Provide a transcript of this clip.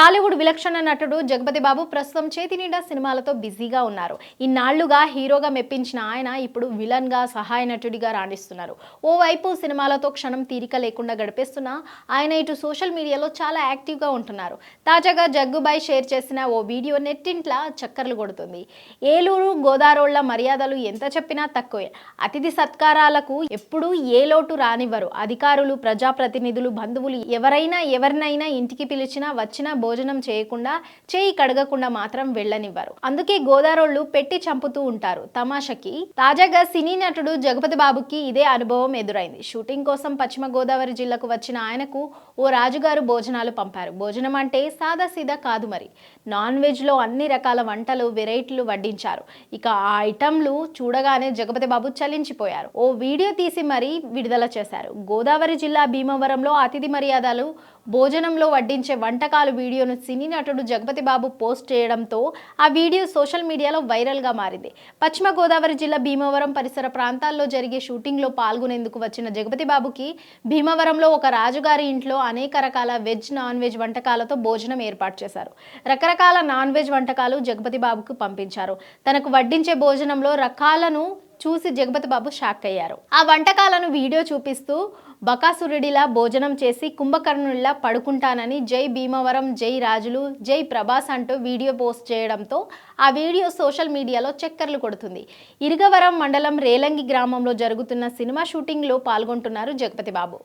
టాలీవుడ్ విలక్షణ నటుడు జగపతి బాబు ప్రస్తుతం చేతి నిండా సినిమాలతో బిజీగా ఉన్నారు. ఇన్నాళ్ళుగా హీరోగా మెప్పించిన ఆయన ఇప్పుడు విలన్గా సహాయ నటుడిగా రాణిస్తున్నారు. ఓవైపు సినిమాలతో క్షణం తీరిక లేకుండా గడిపేస్తున్నా ఆయన ఇటు సోషల్ మీడియాలో చాలా యాక్టివ్గా ఉంటున్నారు. తాజాగా జగ్గుబాయ్ షేర్ చేసిన ఓ వీడియో నెట్టింట్లా చక్కర్లు కొడుతుంది. ఏలూరు గోదారోళ్ళ మర్యాదలు ఎంత చెప్పినా తక్కువే. అతిథి సత్కారాలకు ఎప్పుడూ ఏ లోటు రానివ్వరు. అధికారులు ప్రజాప్రతినిధులు బంధువులు ఎవరైనా ఎవరినైనా ఇంటికి పిలిచినా వచ్చినా భోజనం చేయకుండా చేయి కడగకుండా మాత్రం వెళ్ళనివ్వరు. అందుకే గోదారోళ్ళు పెట్టి చంపుతూ ఉంటారు. తమాషకి. తాజాగా సినీ నటుడు జగపతి బాబుకి ఇదే అనుభవం ఎదురైంది. షూటింగ్ కోసం పశ్చిమ గోదావరి జిల్లాకు వచ్చిన ఆయనకు ఓ రాజుగారు భోజనాలు పంపారు. భోజనం అంటే సాదా సీదా కాదు మరి. నాన్ వెజ్లో అన్ని రకాల వంటలు వెరైటీలు వడ్డించారు. ఇక ఆ ఐటమ్లు చూడగానే జగపతి బాబు చలించిపోయారు. ఓ వీడియో తీసి మరీ విడుదల చేశారు. గోదావరి జిల్లా భీమవరంలో అతిథి మర్యాదలు భోజనంలో వడ్డించే వంటకాలు వీడియోను సినీ నటుడు జగపతి బాబు పోస్ట్ చేయడంతో ఆ వీడియో సోషల్ మీడియాలో వైరల్గా మారింది. పశ్చిమ గోదావరి జిల్లా భీమవరం పరిసర ప్రాంతాల్లో జరిగే షూటింగ్లో పాల్గొనేందుకు వచ్చిన జగపతి బాబుకి భీమవరంలో ఒక రాజుగారి ఇంట్లో అనేక రకాల వెజ్ నాన్ వెజ్ వంటకాలతో భోజనం ఏర్పాటు చేశారు. రకరకాల నాన్ వెజ్ వంటకాలు జగపతి బాబుకు పంపించారు. తనకు వడ్డించే భోజనంలో రకాలను చూసి జగపతి బాబు షాక్ అయ్యారు. ఆ వంటకాలను వీడియో చూపిస్తూ బకాసురుడిలా భోజనం చేసి కుంభకర్ణుడిలా పడుకుంటానని జై భీమవరం జై రాజులు జై ప్రభాస్ అంటూ వీడియో పోస్ట్ చేయడంతో ఆ వీడియో సోషల్ మీడియాలో చక్కర్లు కొడుతుంది. ఇరుగవరం మండలం రేలంగి గ్రామంలో జరుగుతున్న సినిమా షూటింగ్లో పాల్గొంటున్నారు జగపతి బాబు.